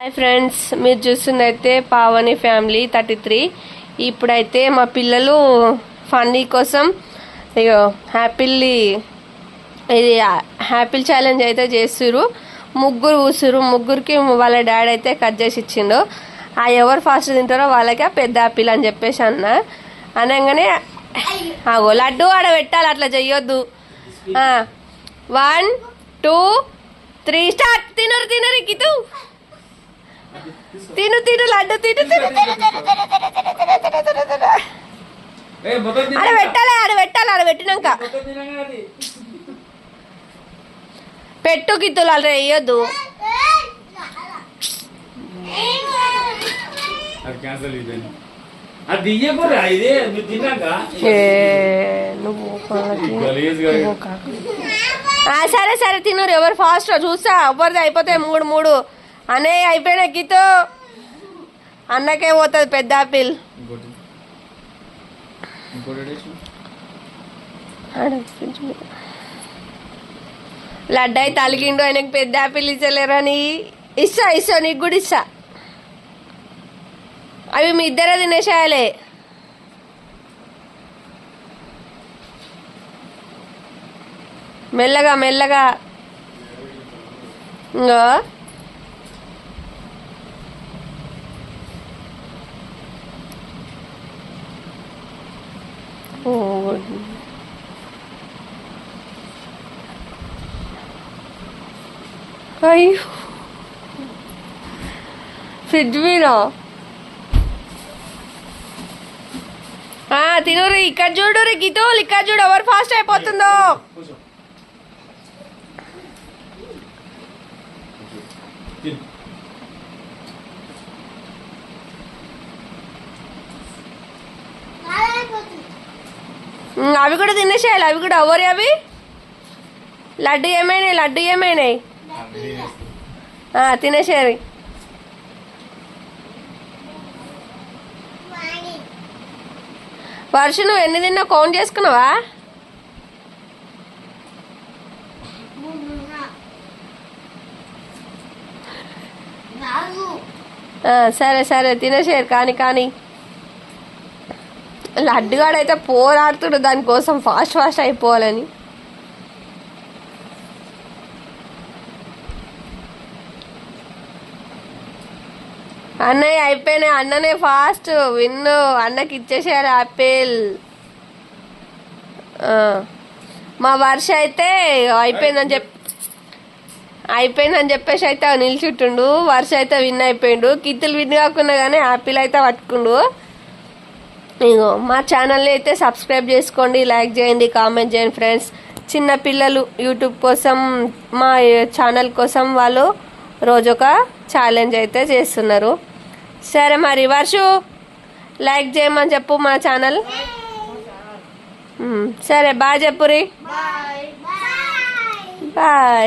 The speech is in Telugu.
హాయ్ ఫ్రెండ్స్ మీరు చూస్తుందైతే పావని ఫ్యామిలీ థర్టీ త్రీ. ఇప్పుడైతే మా పిల్లలు ఫన్నీ కోసం ఇగో హ్యాపీలీ ఇది హ్యాపీ ఛాలెంజ్ అయితే చేస్తురు ముగ్గురు కూసురు ముగ్గురికి వాళ్ళ డాడీ అయితే కట్ చేసి ఇచ్చిండు. ఆ ఎవరు ఫాస్ట్ తింటారో వాళ్ళకి ఆ పెద్ద యాపిల్ అని చెప్పేసి అన్న. అనగానే అగో లడ్డు ఆడ పెట్టాలి అట్లా చెయ్యొద్దు. One two three start. తినరు తినరు కితూ. తిను తిను లడ్డు తిను తిను ఆడ పెట్టాలి ఆడ పెట్టాలి ఆడ పెట్టినాక పెట్టు కిత్తులు అలా వేయొద్దు సరే సరే తినరు ఎవరు ఫాస్ట్ చూసా ఎవరిది అయిపోతాయి మూడు మూడు అనే అయిపోయిన గీతో అన్నకే పోతుంది పెద్ద ఆపిల్. లడ్డు అయితే అలిగిండు ఆయనకు పెద్ద ఆపిల్ ఇచ్చలేరని ఇస్తా ఇస్తా నీకు కూడా ఇస్తా. అవి మీ ఇద్దరే తినేసేయాలి. మెల్లగా మెల్లగా. ఇంగో. ఓ అయ్యో ఫ్రిడ్జ్ మీద ఆ, తినురి ఇక్కడ చూడు రే గీతోలు ఇక్కడ చూడు ఎవరు ఫాస్ట్ అయిపోతుందో. తిను. అవి కూడా తినేసేయాలి అవి కూడా. ఎవరి అవి? లడ్డు ఏమైనాయి లడ్డు ఏమైనాయి? తినేసేయాలి వర్ష నువ్వు ఎన్ని తిన్నా కౌంట్ చేసుకున్నావా? సరే సరే తినేసేయారు కానీ కానీ. లడ్డుగాడైతే పోరాడుతుడు దానికోసం ఫాస్ట్ ఫాస్ట్ అయిపోవాలని. అన్నయ్య అయిపోయినాయి అన్ననే ఫాస్ట్ విన్ను అన్నకి ఇచ్చేసారు ఆపిల్ మా వర్ష అయితే అయిపోయిందని చెప్పి అయిపోయిందని చెప్పేసి అయితే నిలిచిట్టుండు వర్ష అయితే విన్ అయిపోయిండు కిత్తులు విన్ కాకుండా కానీ ఆపిల్ అయితే పట్టుకుండు. ఇగో మా ఛానల్ని అయితే సబ్స్క్రైబ్ చేసుకోండి లైక్ చేయండి కామెంట్ చేయండి ఫ్రెండ్స్. చిన్న పిల్లలు యూట్యూబ్ కోసం మా ఛానల్ కోసం వాళ్ళు రోజు ఒక ఛాలెంజ్ అయితే చేస్తున్నారు. సరే మరి వర్షు లైక్ చేయమని చెప్పు మా ఛానల్. సరే బాయ్ చెప్పురి. బాయ్.